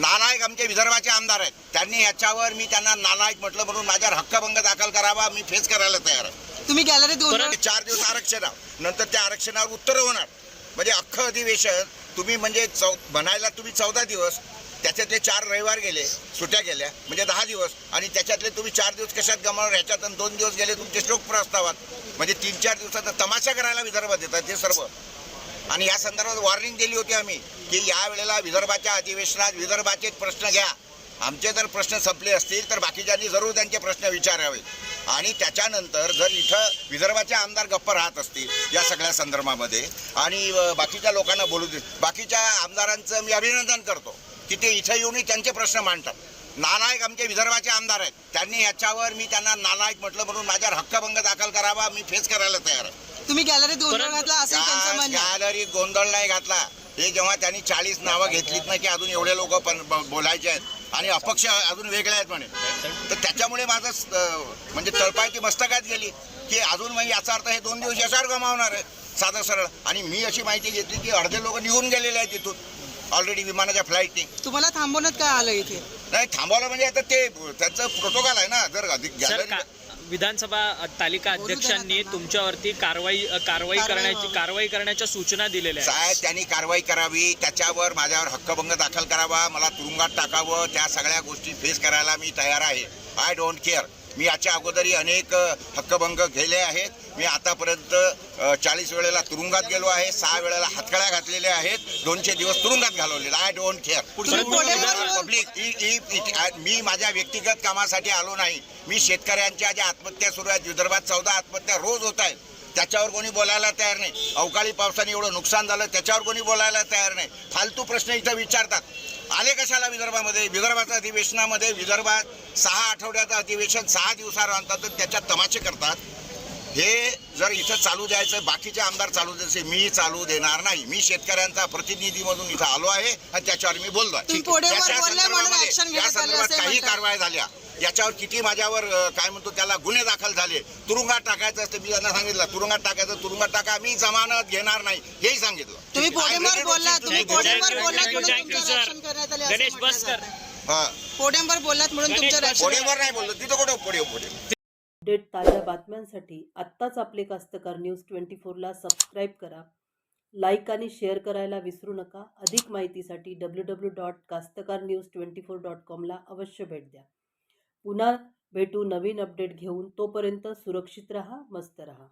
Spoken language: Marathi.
नालायक आमचे विदर्भाचे आमदार आहेत. त्यांनी याच्यावर मी त्यांना नालायक म्हटलं म्हणून माझ्यावर हक्कभंग दाखल करावा मी फेस करायला तयार आहे. तुम्ही गॅलरीत चार दिवस आरक्षण. नंतर त्या आरक्षणावर उत्तर होणार. म्हणजे अख्खं अधिवेशन तुम्ही म्हणजे चौ म्हणायला तुम्ही चौदा दिवस त्याच्यातले चार रविवार गेले सुट्या गेल्या म्हणजे दहा दिवस आणि त्याच्यातले तुम्ही चार दिवस कशात गमावणार? ह्याच्यात दोन दिवस गेले तुमचे शोक प्रस्तावात. म्हणजे तीन चार दिवसाचा तमाशा करायला विदर्भात येतात ते सर्व. आणि या संदर्भात वॉर्निंग दिली होती आम्ही की या वेळेला विदर्भाच्या अधिवेशनात विदर्भाचे प्रश्न घ्या. आमचे जर प्रश्न संपले असतील तर बाकीच्यांनी जरूर त्यांचे प्रश्न विचारावे आणि त्याच्यानंतर जर इथं विदर्भाचे आमदार गप्प राहत असतील या सगळ्या संदर्भामध्ये आणि बाकीच्या लोकांना बोलू दे बाकीच्या आमदारांचं मी अभिनंदन करतो की ते इथं येऊनही त्यांचे प्रश्न मांडतात. नालायक आमचे विदर्भाचे आमदार आहेत. त्यांनी याच्यावर मी त्यांना नालायक म्हटलं म्हणून माझ्यावर हक्कभंग दाखल करावा मी फेस करायला तयार आहे. तुम्ही गॅलरीत गोंधळ घातला असं त्यांचं म्हणणं. गॅलरीत गोंधळ नाही घातला. हे जेव्हा त्यांनी चाळीस नावं घेतलीत ना की अजून एवढे लोक पण बोलायचे आहेत. आणि अपक्ष अजून वेगळे आहेत म्हणे. तर त्याच्यामुळे माझं म्हणजे तळपायची मस्तकात गेली की अजून म्हणजे याचा अर्थ हे दोन दिवस यशावर गमावणार आहे साधं सरळ. आणि मी अशी माहिती घेतली की अर्धे लोक निघून गेलेले आहेत तिथून ऑलरेडी विमानाच्या फ्लाईटनी तुम्हाला थांबवण्यात काय आलं इथे? नाही थांबवलं म्हणजे आता ते त्यांचं प्रोटोकॉल आहे ना. जर अधिक गॅलरी का- विधानसभा तालिका अध्यक्षांनी तुमच्यावरती कारवाई कारवाई कारवाई करण्याची. कारवाई करण्याच्या सूचना दिलेल्या आहेत. साहेब त्यांनी कारवाई करावी त्याच्यावर माझ्यावर हक्कभंग दाखल करावा मला तुरुंगात टाकावं त्या सगळ्या गोष्टी फेस करायला मी तयार आहे. आय डोंट केअर मी याच्या अगोदरही अनेक हक्कभंग केले आहेत. मी आतापर्यंत चाळीस वेळेला तुरुंगात गेलो आहे सहा वेळेला हातकड्या घातलेल्या आहेत दोनशे दिवस तुरुंगात घालवलेले. आय डोंट केअर पब्लिक मी माझ्या व्यक्तिगत कामासाठी आलो नाही. मी शेतकऱ्यांच्या ज्या आत्महत्या सुरू आहेत विदर्भात चौदा आत्महत्या रोज होत आहेत त्याच्यावर कोणी बोलायला तयार नाही. अवकाळी पावसाने एवढं नुकसान झालं त्याच्यावर कोणी बोलायला तयार नाही. फालतू प्रश्न इथं विचारतात. आले कशाला विदर्भामध्ये? विदर्भाच्या अधिवेशनामध्ये विदर्भात सहा आठवड्याचं अधिवेशन सहा दिवसावर आणतात तर त्याच्यात तमाशे करतात. हे जर इथं चालू द्यायचं बाकीचे आमदार चालू द्यायचे मी चालू देणार नाही. मी शेतकऱ्यांचा प्रतिनिधी म्हणून इथं आलो आहे आणि त्याच्यावर मी बोललो आहे. काही. कारवाया झाल्या. याच्यावर किती माझ्यावर काय म्हणतो त्याला गुन्हे दाखल झाले. तुरुंगात टाकायचं असतं मी त्यांना सांगितलं. तुरुंगात टाकायचं तुरुंगात टाका मी जमानत घेणार नाही. हेही सांगितलं. तुम्ही गणेश. हा. पोडेंवर बोललात म्हणून पोडेवर नाही बोललो. तिथं कुठं पोडे पोडे अपडेट ताज्या बातम्यांसाठी आत्ताच आपले कास्तकार न्यूज ट्वेंटी फोरला सबस्क्राईब करा. लाईक आणि शेअर करायला विसरू नका. अधिक माहितीसाठी W W dot Kastkar news twenty four dot कॉमला अवश्य भेट द्या. पुन्हा भेटू नवीन अपडेट घेऊन तोपर्यंत सुरक्षित रहा मस्त रहा.